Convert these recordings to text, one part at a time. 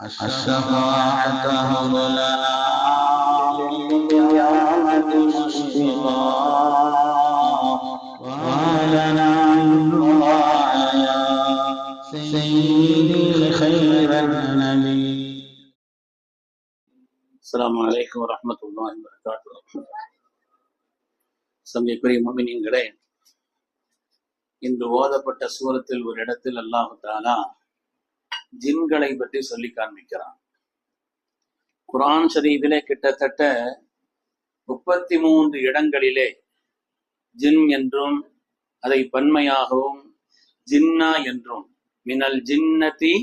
الشفاعة هب لنا بالقيامة مشفقا وهلنا الدعاء يا سيدي خير النبي அஸ்ஸலாமு அலைக்கும் வரஹ்மத்துல்லாஹி வபரகாத்துஹு சமயக்குரிய முமினீங்களே இன்று ஓதப்பட்ட சூரத்தில் ஒரு இடத்தில் அல்லாஹு தாலா ஜின்களை பற்றி சொல்லி காண்பிக்கிறான். குரான் ஷரீஃபிலே கிட்டத்தட்ட முப்பத்தி மூன்று இடங்களிலே ஜின் என்றும் அதை பன்மையாகவும் ஜின்னா என்றும் மினல் ஜின்னதி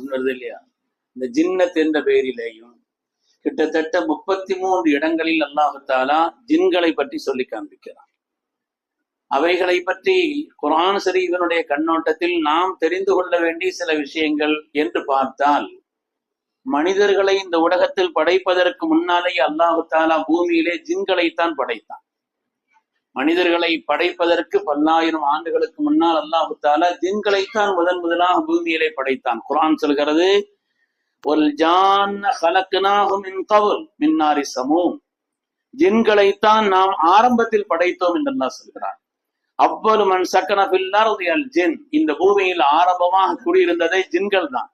உணர்து இல்லையா? இந்த ஜின்னத் என்ற பெயரிலேயும் கிட்டத்தட்ட முப்பத்தி மூன்று இடங்களில் அல்லாஹத்தாலா ஜின்களை பற்றி சொல்லி காண்பிக்கிறான். அவைகளை பற்றி குரான் சரீஃபினுடைய கண்ணோட்டத்தில் நாம் தெரிந்து கொள்ள வேண்டிய சில விஷயங்கள் என்று பார்த்தால் மனிதர்களை இந்த உலகத்தில் படைப்பதற்கு முன்னாலேயே அல்லாஹாலா பூமியிலே ஜின்களைத்தான் படைத்தான். மனிதர்களை படைப்பதற்கு பல்லாயிரம் ஆண்டுகளுக்கு முன்னால் அல்லாஹு தாலா ஜின்களைத்தான் முதன் முதலாக பூமியிலே படைத்தான். குரான் சொல்கிறது ஒல் ஜான் மின்னாரி சமூகம் ஜின்களைத்தான் நாம் ஆரம்பத்தில் படைத்தோம் என்று அல்லாஹ் சொல்கிறார் அவ்வளவு மண் சக்கன பில்லர்தி ஜின் இந்த பூமியில் ஆரம்பமாக குடியிருந்ததே ஜின்கள் தான்.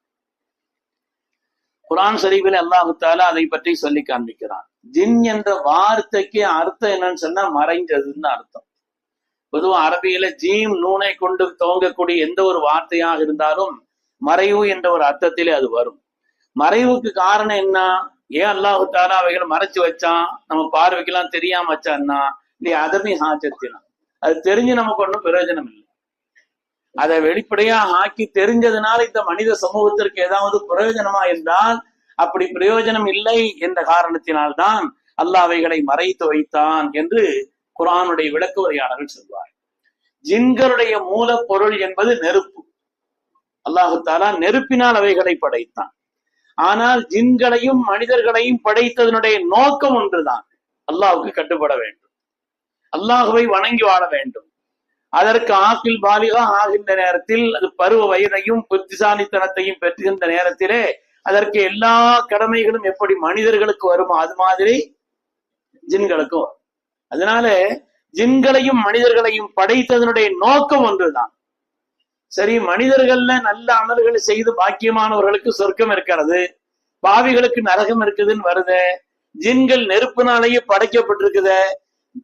குரான் ஷரீஃபில் அல்லாஹு தாலா அதை பற்றி சொல்லி காண்பிக்கிறான். ஜின் என்ற வார்த்தைக்கு அர்த்தம் என்னன்னு சொன்னா மறைஞ்சதுன்னு அர்த்தம். பொதுவா அரபியில ஜீம் நூனை கொண்டு துவங்கக்கூடிய எந்த ஒரு வார்த்தையாக இருந்தாலும் மறைவு என்ற ஒரு அர்த்தத்திலே அது வரும். மறைவுக்கு காரணம் என்ன? ஏன் அல்லாஹு தாலா அவைகளை மறைச்சு வச்சான்? நம்ம பார்வைக்கெல்லாம் தெரியாம வச்சான்னா? இல்லையா அதமே ஹாஜத்தினா. அது தெரிஞ்சு நமக்கு ஒன்றும் பிரயோஜனம் இல்லை. அதை வெளிப்படையா ஆக்கி தெரிஞ்சதுனால இந்த மனித சமூகத்திற்கு ஏதாவது பிரயோஜனமா என்றால் அப்படி பிரயோஜனம் இல்லை என்ற காரணத்தினால்தான் அல்லாஹ் அவைகளை மறைத்து வைத்தான் என்று குரானுடைய விளக்கு உரையாளர்கள் சொல்வார் ஜின்களுடைய மூலப்பொருள் என்பது நெருப்பு. அல்லாஹு தாலா நெருப்பினால் அவைகளை படைத்தான். ஆனால் ஜின்களையும் மனிதர்களையும் படைத்ததனுடைய நோக்கம் ஒன்றுதான். அல்லாஹுக்கு கட்டுப்பட வேண்டும். அல்லாஹுவை வணங்கி வாழ வேண்டும். அதற்கு ஆக்கில் பாலிகா ஆகின்ற நேரத்தில் அது பருவ வயதையும் புத்திசாலித்தனத்தையும் பெற்றுகின்ற நேரத்திலே அதற்கு எல்லா கடமைகளும் எப்படி மனிதர்களுக்கு வருமோ அது மாதிரி ஜின்களுக்கும் வரும். அதனால ஜின்களையும் மனிதர்களையும் படைத்ததனுடைய நோக்கம் ஒன்றுதான். சரி மனிதர்கள்ல நல்ல அமல்கள் செய்து பாக்கியமானவர்களுக்கு சொர்க்கம் இருக்கிறது பாவிகளுக்கு நரகம் இருக்குதுன்னு வருது ஜின்கள் நெருப்புனாலேயே படைக்கப்பட்டிருக்குது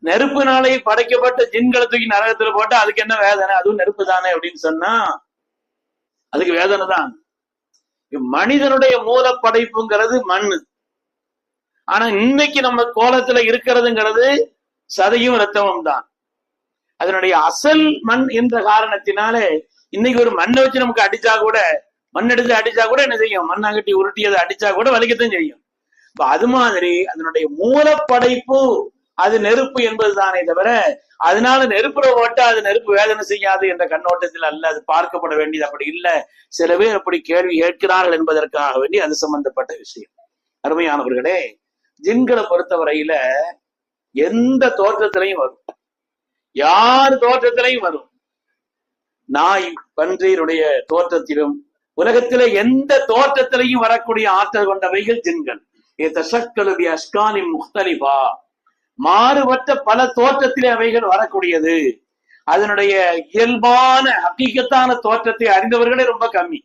நெருப்புனாலே படைக்கப்பட்ட ஜின்களை தூக்கி நரகத்துல போட்டா அதுக்கு என்ன வேதனை? அதுவும் நெருப்பு தானே அப்படின்னு சொன்னா அதுக்கு வேதனை தான். மனிதனுடைய மூல படைப்புங்கிறது மண் ஆனா இன்னைக்கு நம்ம கோலத்துல இருக்கிறதுங்கிறது சதையும் ரத்தமும் தான். அதனுடைய அசல் மண் என்ற காரணத்தினாலே இன்னைக்கு ஒரு மண்ணை வச்சு நமக்கு அடிச்சா கூட மண் எடுத்து அடிச்சா கூட என்ன செய்யும்? மண்ணாங்கட்டி உருட்டி அதை அடிச்சா கூட வலிக்கத்தான் செய்யும். அது மாதிரி அதனுடைய மூலப்படைப்பு அது நெருப்பு என்பது தானே தவிர அதனால நெருப்புற ஓட்ட அது நெருப்பு வேதனை செய்யாது என்ற கண்ணோட்டத்தில் அல்ல அது பார்க்கப்பட வேண்டியது அப்படி இல்லை. சில பேர் அப்படி கேள்வி கேட்கிறார்கள் என்பதற்காக வேண்டி அது சம்பந்தப்பட்ட விஷயம். அருமையானவர்களே ஜின்களை பொறுத்தவரையில எந்த தோற்றத்திலையும் வரும். யார் தோற்றத்திலையும் வரும். நாய் பன்றியினுடைய தோற்றத்திலும் உலகத்திலே எந்த தோற்றத்திலையும் வரக்கூடிய ஆற்றல் கொண்டவைகள் ஜின்கள். தசக்களுடைய அஸ்கானி முக்தலிபா. மாறுபட்ட பல தோற்றத்திலே அவைகள் வரக்கூடியது. அதனுடைய இயல்பான ஹக்கீக்கத்தான தோற்றத்தை அறிந்தவர்களே ரொம்ப கம்மி.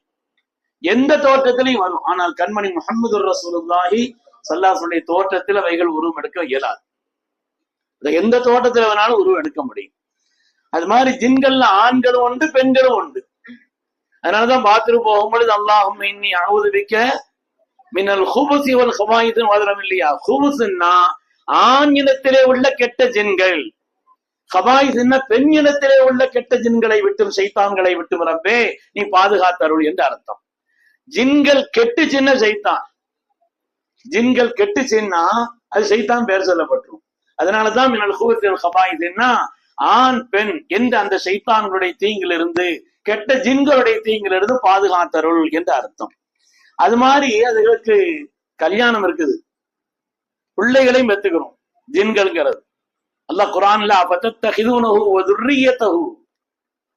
எந்த தோற்றத்திலையும் வரும். ஆனால் கண்மணி முகமது ரசூலுல்லாஹி சல்லாசுடைய தோற்றத்தில் அவைகள் உருவம் எடுக்க இயலாது. எந்த தோட்டத்துல வேணாலும் உருவம் எடுக்க முடியும். அது மாதிரி ஜின்கள்ல ஆண்களும் உண்டு பெண்களும் உண்டு. அதனாலதான் பாத்ரூம் போகும்பொழுது அல்லாஹும் இன்னி அவுதுவிக்க மின்னல் ஹுபுஸ் இவள் ஹுமாயுதன் வதரம் இல்லையா? ஹுபுஸ்ன்னா ஆண் இனத்திலே உள்ள கெட்ட ஜின்கள். சின்ன பெண் இனத்திலே உள்ள கெட்ட ஜின்களை விட்டும் சைத்தான்களை விட்டும் ரப்பே நீ பாதுகாத்தருள் என்று அர்த்தம். ஜின்கள் கெட்டு சின்ன சைத்தான். ஜின்கள் கெட்டு சின்னா அது சைத்தான் பேர் சொல்லப்பட்டுரும். அதனாலதான் மின்னல் ஹுபுஸ் ஹபாயிஸ்னா ஆண் பெண் என்ற அந்த சைத்தான்களுடைய தீங்கிலிருந்து கெட்ட ஜின்களுடைய தீங்கிலிருந்து பாதுகாத்தருள் என்று அர்த்தம். அது மாதிரி அதுகளுக்கு கல்யாணம் இருக்குது. பிள்ளைகளையும் பெற்றுக்கிறோம். ஜின்கள்ங்கிறது. அல்ல குரான்ல அப்பத்தஹு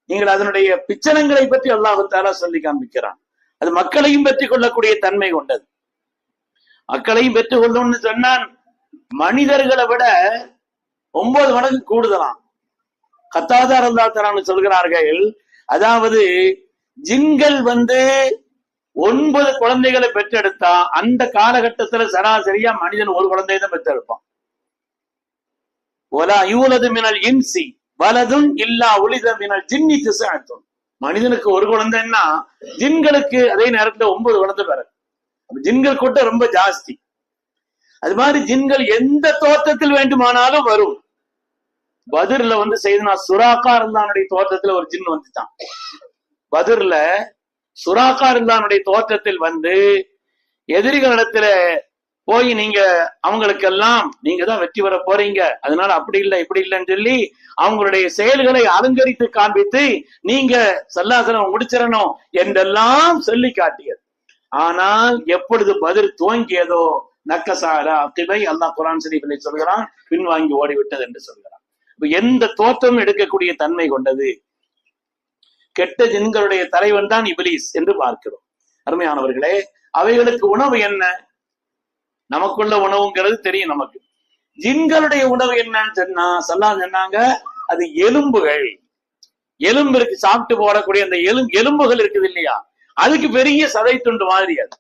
நீங்கள் அதனுடைய பிச்சனங்களை பற்றி அல்லாஹு தாரா சொல்லி காண்பிக்கிறான். அது மக்களையும் பெற்றுக் கொள்ளக்கூடிய தன்மை கொண்டது. மக்களையும் பெற்றுக் கொள்ளணும்னு சொன்னான் மனிதர்களை விட ஒன்பது மடங்கு கூடுதலாம். கத்தாதார் அல்லா சொல்கிறார்கள். அதாவது ஜின்கள் வந்து ஒன்பது குழந்தைகளை பெற்றெடுத்தா அந்த காலகட்டத்துல சராசரியா மனிதன் ஒரு குழந்தையை தான் பெற்றெடுப்பான். ஒலா யூலது மினல் இன்சி வலதும் இல்லா ஒளித மினல் ஜின்னி திசாத்தும். மனிதனுக்கு ஒரு குழந்தைன்னா ஜின்களுக்கு அதே நேரத்துல ஒன்பது குழந்தை பிறகு ஜின்கள் கூட்டம் ரொம்ப ஜாஸ்தி. அது மாதிரி ஜின்கள் எந்த தோற்றத்தில் வேண்டுமானாலும் வரும். பதிர்ல வந்து செய்தனா சுறாக்கா இருந்தானுடைய தோற்றத்துல ஒரு ஜின் வந்துட்டான். பதிர்ல சுறாக்கா இருந்தானுடைய தோற்றத்தில் வந்து எதிரிகளிடத்துல போய் நீங்க அவங்களுக்கெல்லாம் நீங்க தான் வெற்றி பெற போறீங்க. அதனால அப்படி இல்லை இப்படி இல்லைன்னு சொல்லி அவங்களுடைய செயல்களை அலங்கரித்து காண்பித்து நீங்க சல்லாசனம் முடிச்சிடணும் என்றெல்லாம் சொல்லி காட்டியது. ஆனால் எப்பொழுது பதில் துவங்கியதோ நக்கசாரா அத்திவை அல்லாஹ் குரான் ஷரீஃபிலே சொல்கிறான் பின்வாங்கி ஓடிவிட்டது என்று சொல்கிறான். எந்த தோற்றமும் எடுக்கக்கூடிய தன்மை கொண்டது? கெட்ட ஜின்களுடைய தலைவன் தான் இபிலிஸ் என்று பார்க்கிறோம். அருமையானவர்களே அவைகளுக்கு உணவு என்ன? நமக்குள்ள உணவுங்கிறது தெரியும் நமக்கு. ஜின்களுடைய உணவு என்னன்னு சொன்னா சொல்லா சொன்னாங்க அது எலும்புகள். எலும்பு இருக்கு சாப்பிட்டு போடக்கூடிய அந்த எலும் எலும்புகள் இருக்குது இல்லையா? அதுக்கு பெரிய சதை துண்டு மாதிரி அது.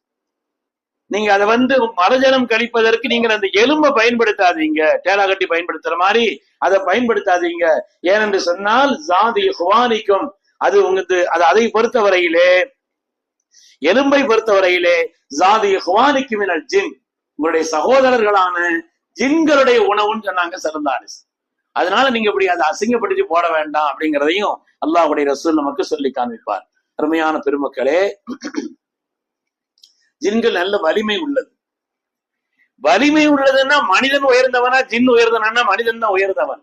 நீங்க அதை வந்து மரஜலம் கழிப்பதற்கு நீங்கள் அந்த எலும்பை பயன்படுத்தாதீங்க. டேலா கட்டி பயன்படுத்துற மாதிரி அதை பயன்படுத்தாதீங்க. ஏனென்று சொன்னால் ஜாதி ஹுவானிக்கும் அது உங்களுக்கு அது அதை பொறுத்தவரையிலே எலும்பை பொறுத்தவரையிலே ஜாதி ஹுவானிக்கு மினல் ஜின். உங்களுடைய சகோதரர்களான ஜின்களுடைய உணவுன்னு சொன்னாங்க சிறந்தாரிஸ் அதனால நீங்க இப்படி அதை அசிங்கப்படுத்தி போட வேண்டாம் அப்படிங்கிறதையும் அல்லாஹுடைய ரசூல் நமக்கு சொல்லி காண்பிப்பார் அருமையான பெருமக்களே ஜின்கள் நல்ல வலிமை உள்ளது. வலிமை உள்ளதுன்னா மனிதன் உயர்ந்தவனா ஜின் உயர்ந்தவனா மனிதன் தான் உயர்ந்தவன்.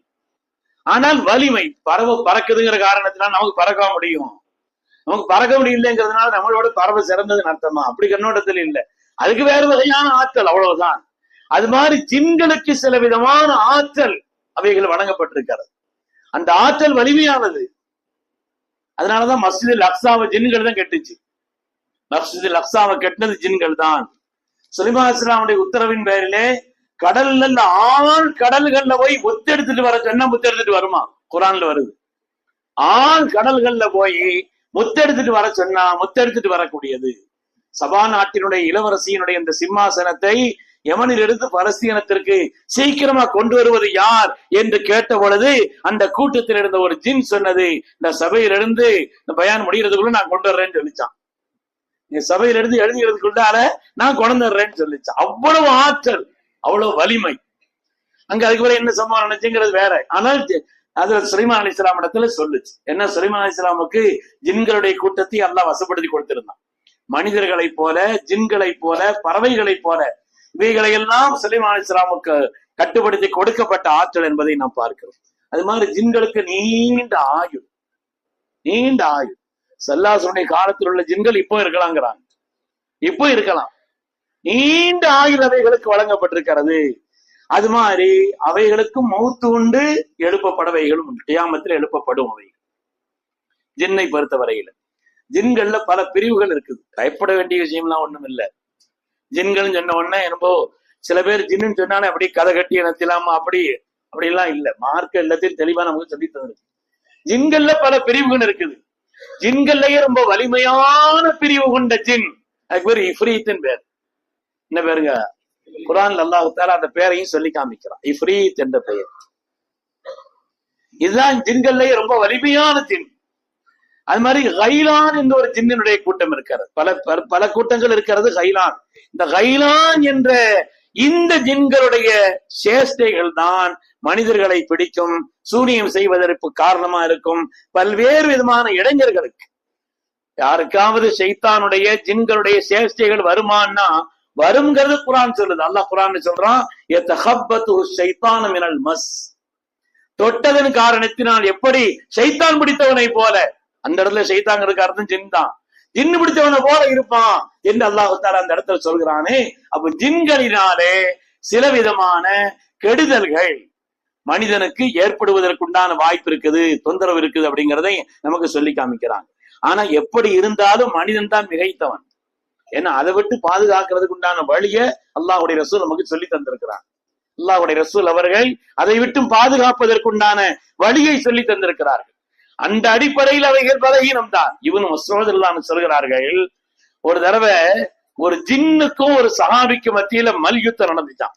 ஆனால் வலிமை பறவை பறக்குதுங்கிற காரணத்தினால நமக்கு பறக்க முடியும். நமக்கு பறக்க முடியலங்கிறதுனால நம்மளோட பறவை சிறந்ததுன்னு அர்த்தமா? அப்படி கண்ணோட்டத்தில் இல்லை. அதுக்கு வேறு வகையான ஆற்றல் அவ்வளவுதான். அது மாதிரி ஜின்களுக்கு சில விதமான ஆற்றல் அவைகள் வழங்கப்பட்டிருக்கிறது. அந்த ஆற்றல் வலிமையானது. அதனாலதான் மஸ்ஜிதில் அக்ஸாவை ஜின்கள் தான் கெட்டுச்சு. மஸ்ஜிதில் அக்ஸாவை கெட்டினது ஜின்கள் தான். சுலிமா இஸ்லாமுடைய உத்தரவின் பெயரிலே கடல்ல ஆள் கடல்கள்ல போய் முத்தெடுத்துட்டு வர சொன்னா முத்தெடுத்துட்டு வருமா? குரான்ல வருது. ஆள் கடல்கள்ல போய் முத்தெடுத்துட்டு வர சொன்னா முத்தெடுத்துட்டு வரக்கூடியது. சபா நாட்டினுடைய இளவரசியினுடைய இந்த சிம்மாசனத்தை யமனில் இருந்து பலஸ்தீனத்திற்கு சீக்கிரமா கொண்டு வருவது யார் என்று கேட்ட பொழுது அந்த கூட்டத்தில் இருந்த ஒரு ஜின் சொன்னது இந்த சபையிலிருந்து இந்த பயான் முடிகிறதுக்குள்ள நான் கொண்டு வர்றேன்னு சொல்லிச்சான். நீ சபையிலிருந்து எழுதுகிறதுக்குள்ளால நான் கொண்டு வர்றேன்னு சொல்லிச்சான். அவ்வளவு ஆற்றல். அவ்வளவு வலிமை. அங்க அதுக்கு பிறகு என்ன சம்பவம் நினைச்சுங்கிறது வேற. ஆனால் அதுல சுலைமான் அலி இஸ்லாம் இடத்துல சொல்லுச்சு. என்ன சுலைமான் அலி இஸ்லாமுக்கு ஜின்களுடைய கூட்டத்தை எல்லாம் வசப்படுத்தி கொடுத்திருந்தான். மனிதர்களைப் போல ஜின்களைப் போல பறவைகளைப் போல இவைகளை எல்லாம் சுலைமான் அலி இஸ்லாமுக்கு கட்டுப்படுத்தி கொடுக்கப்பட்ட ஆற்றல் என்பதை நாம் பார்க்கிறோம். அது மாதிரி ஜின்களுக்கு நீண்ட ஆயுள். நீண்ட ஆயுள். சல்லாசனுடைய காலத்தில் உள்ள ஜின்கள் இப்போ இருக்கலாங்கிறாங்க. இப்போ இருக்கலாம். நீண்ட ஆயுள் அவைகளுக்கு வழங்கப்பட்டிருக்கிறது. அது மாதிரி அவைகளுக்கும் மௌத்து உண்டு எழுப்பப்படவைகளும் உண்டு. கியாமத்தில் எழுப்பப்படும் அவை. ஜின்னை பொறுத்த வரையில ஜின்கள்ல பல பிரிவுகள் இருக்குது. பயப்பட வேண்டிய விஷயம்லாம் ஒண்ணும் இல்ல. ஜின்கள் சொன்ன உடனே என்னமோ சில பேர் ஜின்னு சொன்னாலே அப்படி கதை கட்டி இனத்திலாமா அப்படி அப்படி எல்லாம் இல்ல. மார்க்க எல்லாத்தையும் தெளிவா நமக்கு சொல்லி தந்துருக்கு. ஜின்கள்ல பல பிரிவுகள் இருக்குது. ஜின்கள்லயே ரொம்ப வலிமையான பிரிவு கொண்ட ஜின். அதுக்கு பேர் இஃப்ரீத்தின் பேர். என்ன பேருங்க? குரான்ல அல்லாஹ் அந்த பேரையும் சொல்லி காமிக்கிறான். இஃப்ரீத் என்ற பெயர். இதுதான் ஜின்கள்லயே ரொம்ப வலிமையான ஜின். அது மாதிரி கைலான் என்ற ஒரு ஜின்னினுடைய கூட்டம் இருக்கிறது. பல பல- கூட்டங்கள் இருக்கிறது கைலான். இந்த கைலான் என்ற இந்த ஜின்களுடைய சேஷ்டைகள் தான் மனிதர்களை பிடிக்கும் சூனியம் செய்வதற்கு காரணமா இருக்கும் பல்வேறு விதமான இளைஞர்களுக்கு. யாருக்காவது சைத்தானுடைய ஜின்களுடைய சேஷ்டைகள் வருமான்னா வருங்கிறது குரான் சொல்லுது. அல்லாஹ் குரான் சொல்றான் மினல் மஸ். தொட்டதன் காரணத்தினால் எப்படி ஷைத்தான் பிடித்தவனை போல அந்த இடத்துல சைத்தாங்கிறதுக்கு அர்த்தம் ஜின் தான். ஜின்னு பிடித்தவனை போல இருப்பான் என்று அல்லாஹு அந்த இடத்துல சொல்கிறானே. அப்ப ஜின்களினாலே சில விதமான கெடுதல்கள் மனிதனுக்கு ஏற்படுவதற்குண்டான வாய்ப்பு இருக்குது தொந்தரவு இருக்குது அப்படிங்கிறதை நமக்கு சொல்லி காமிக்கிறாங்க. ஆனா எப்படி இருந்தாலும் மனிதன் தான் மிகைத்தவன். ஏன்னா அதை விட்டு பாதுகாக்கிறதுக்கு உண்டான வழிய அல்லாஹுடைய ரசூல் நமக்கு சொல்லி தந்திருக்கிறான். அல்லாஹுடைய ரசூல் அவர்கள் அதை விட்டும் பாதுகாப்பதற்குண்டான வழியை சொல்லி தந்திருக்கிறார்கள். அந்த அடிப்படையில் அவைகள் பலகீனம் தான் இவனும் மசோதல்லான்னு சொல்கிறார்கள் ஒரு தடவை ஒரு ஜின்னுக்கும் ஒரு சகாபிக்கு மத்தியில மல்யுத்தம் நடந்துச்சான்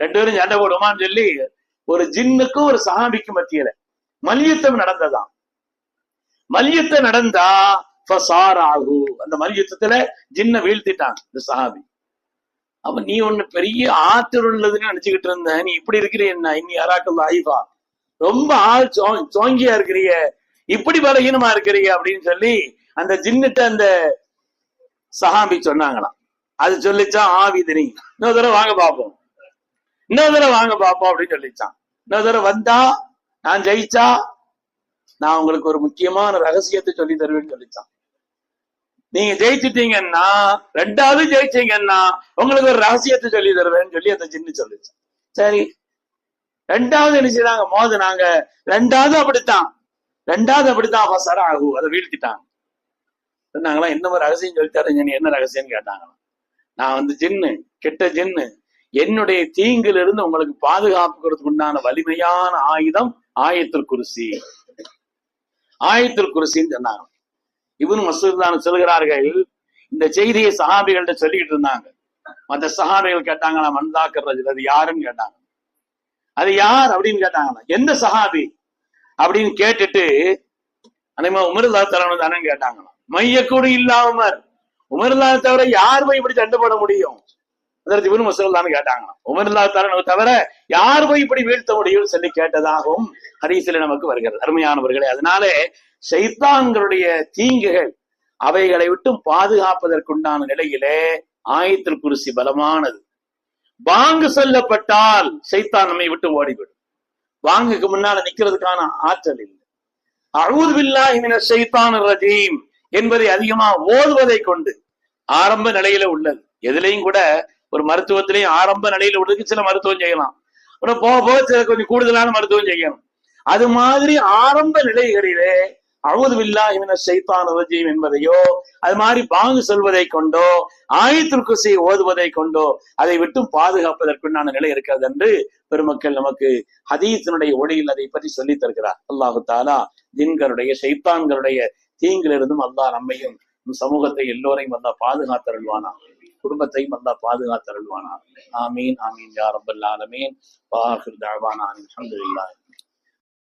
ரெண்டு பேரும் சண்டை போடுமான்னு சொல்லி ஒரு ஜின்னுக்கும் ஒரு சகாபிக்கு மத்தியில மல்யுத்தம் நடந்ததாம். மல்யுத்தம் நடந்தா ஃபசாராகு. அந்த மல்யுத்தத்துல ஜின்ன வீழ்த்திட்டான் இந்த சஹாபி. அப்ப நீ ஒண்ணு பெரிய ஆத்திரம் உள்ளதுன்னு நினைச்சுக்கிட்டு இருந்த நீ இப்படி இருக்கிற என்ன இன்னி யாராக்கள் ஆய்வா ரொம்ப ஆள் சோங்கியா இருக்கிறீங்க. இப்படி பலகீனமா இருக்கிறீங்க அப்படின்னு சொல்லி அந்த ஜின்னுட்ட அந்த சஹாபி சொன்னாங்களாம். அது சொல்லிச்சா ஆவிதினி. இன்னொரு தடவை வாங்க பார்ப்போம் இன்னொரு தடவை வாங்க பார்ப்போம் அப்படின்னு சொல்லிச்சான். இன்னொரு தடவை வந்தா நான் ஜெயிச்சா நான் உங்களுக்கு ஒரு முக்கியமான ரகசியத்தை சொல்லி தருவேன்னு சொல்லிச்சான். நீங்க ஜெயிச்சிட்டீங்கன்னா ரெண்டாவது ஜெயிச்சீங்கன்னா உங்களுக்கு ஒரு ரகசியத்தை சொல்லி தருவேன்னு சொல்லி அந்த ஜின்னு சொல்லிச்சு. சரி. ரெண்டாவது என்ன செய்றாங்க? மோதுனாங்க. ரெண்டாவது அப்படித்தான். ரெண்டாவது அப்படித்தான் அவசர ஆகும். அதை வீழ்த்திட்டாங்க. சொன்னாங்களா என்ன ஒரு ரகசியம் சொல்லி நீ என்ன ரகசியம்னு கேட்டாங்களாம் நான் வந்து ஜின்னு கெட்ட ஜின்னு. என்னுடைய தீங்கிலிருந்து இருந்து உங்களுக்கு பாதுகாப்புக்கிறதுக்கு உண்டான வலிமையான ஆயுதம் ஆயத்தில் குருசி. ஆயத்தில் குருசின்னு சொன்னாங்க. இவனு மசூதிதான் சொல்கிறார்கள் இந்த செய்தியை சஹாபிகள்ட்ட சொல்லிக்கிட்டு இருந்தாங்க. மற்ற சஹாபிகள் கேட்டாங்களா மன்தாக்கர் அது யாருன்னு கேட்டாங்க. அது யார் அப்படின்னு கேட்டாங்களா எந்த சஹாபி? அப்படின்னு கேட்டுட்டு அதேமா உமர்லா தரணும் தானே கேட்டாங்களாம். மையக்கூடு இல்லாமர் உமர்லா தவிர யார் போய் இப்படி சண்டை போட முடியும். அதற்கு இவனு தான் கேட்டாங்களாம். உமர்லா தரணும் தவிர யார் போய் இப்படி வீழ்த்த முடியும்னு சொல்லி கேட்டதாகவும் ஹரிசில நமக்கு வருகிறது. அருமையானவர்களே அதனாலே சைத்தான்களுடைய தீங்குகள் அவைகளை விட்டும் பாதுகாப்பதற்குண்டான நிலையிலே ஆயத்தில் குருசி பலமானது. வாங்கு சொல்லப்பட்டால் சைத்தான் நம்மை விட்டு ஓடிவிடும். பாங்குக்கு முன்னால நிக்கிறதுக்கான ஆற்றல் இல்லை. அழுது சைத்தான் ரஜீம் என்பதை அதிகமா ஓதுவதை கொண்டு ஆரம்ப நிலையில உள்ளது. எதுலையும் கூட ஒரு மருத்துவத்திலையும் ஆரம்ப நிலையில உள்ளதுக்கு சில மருத்துவம் செய்யலாம். அப்புறம் போக போக சில கொஞ்சம் கூடுதலான மருத்துவம் செய்யணும். அது மாதிரி ஆரம்ப நிலைகளிலே அழுது பில்லாஹி சைத்தான் ரஜீம் என்பதையோ அது மாதிரி பாங்கு சொல்வதை கொண்டோ ஆயத்துல் குசியை ஓதுவதை கொண்டோ அதை விட்டும் பாதுகாப்பதற்குண்டான நிலை இருக்கிறது என்று பெருமக்கள் நமக்கு ஹதீத்தினுடைய ஒளியில் அதை பற்றி சொல்லித் தருகிறார். அல்லாஹு தாலா ஜின்களுடைய சைத்தான்களுடைய தீங்கிலிருந்தும் அல்லாஹ் நம்மையும் சமூகத்தை எல்லோரையும் வந்தா பாதுகாத்தருள்வானா? குடும்பத்தையும் வந்தா பாதுகாத்தருள்வானா? ஆமீன் ஆமீன் யார் ரப்பல் ஆலமீன். வாஹிர் தஅவானா